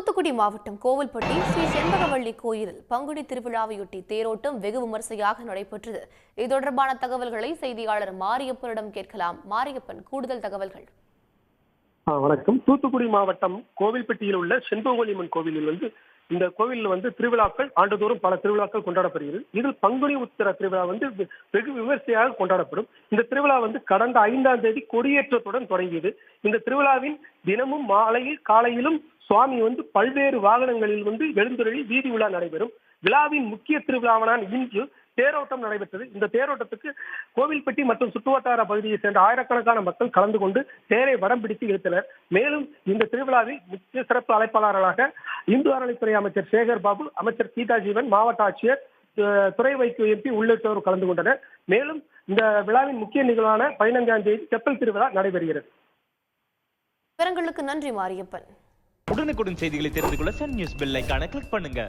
தூத்துக்குடி மாவட்டம் கோவில்பட்டி ஸ்ரீ செண்பகவள்ளி கோயிலில் பங்குனி திருவிழாவையொட்டி தேரோட்டம் வெகு விமர்சையாக நடைபெற்றது. இது தொடர்பான தகவல்களை செய்தியாளர் மாரியப்பனிடம் கேட்கலாம். மாரியப்பன் கூடுதல் தகவல்கள். வணக்கம். தூத்துக்குடி மாவட்டம் கோவில்பட்டியில் உள்ள செண்பகோலியம்மன் கோவிலில் வந்து இந்த கோவிலில் வந்து திருவிழாக்கள் ஆண்டுதோறும் பல திருவிழாக்கள் கொண்டாடப்படுகிறது. இதில் பங்குனி உத்திர திருவிழா வந்து வெகு விமர்சையாக கொண்டாடப்படும். இந்த திருவிழா வந்து கடந்த ஐந்தாம் தேதி கொடியேற்றத்துடன் தொடங்கியது. இந்த திருவிழாவின் தினமும் மாலையில் காலையிலும் சுவாமி வந்து பல்வேறு வாகனங்களில் வந்து எழுந்துருளி வீதி உலா நடைபெறும். விழாவின் முக்கிய திருவிழாவான இன்று தேரோட்டம் நடைபெற்றது. இந்த தேரோட்டத்துக்கு கோவில்பட்டி மற்றும் சுற்றுவட்டார பகுதியைச் சேர்ந்த ஆயிரக்கணக்கான மக்கள் கலந்து கொண்டு தேரை வடம் பிடித்து இழுத்தனர். மேலும் இந்த திருவிழாவில் முக்கிய சிறப்பு அழைப்பாளர்களாக இந்து அறநிலைத்துறை அமைச்சர் சேகர் பாபு அமைச்சர் கீதா ஜீவன் மாவட்ட ஆட்சியர் துறை வைத்திய எம்பி உள்ளிட்டோர் கலந்து கொண்டனர். மேலும் இந்த விழாவின் முக்கிய நிகழ்வான பதினைஞ்சாம் தேதி செப்பல் திருவிழா நடைபெறுகிறது. விவரங்களுக்கு நன்றி மாரியப்பன். உடனுக்குடன் செய்திகளை தெரிந்து கொள்ள சன் நியூஸ் பெல் ஐகானை கிளிக் பண்ணுங்க.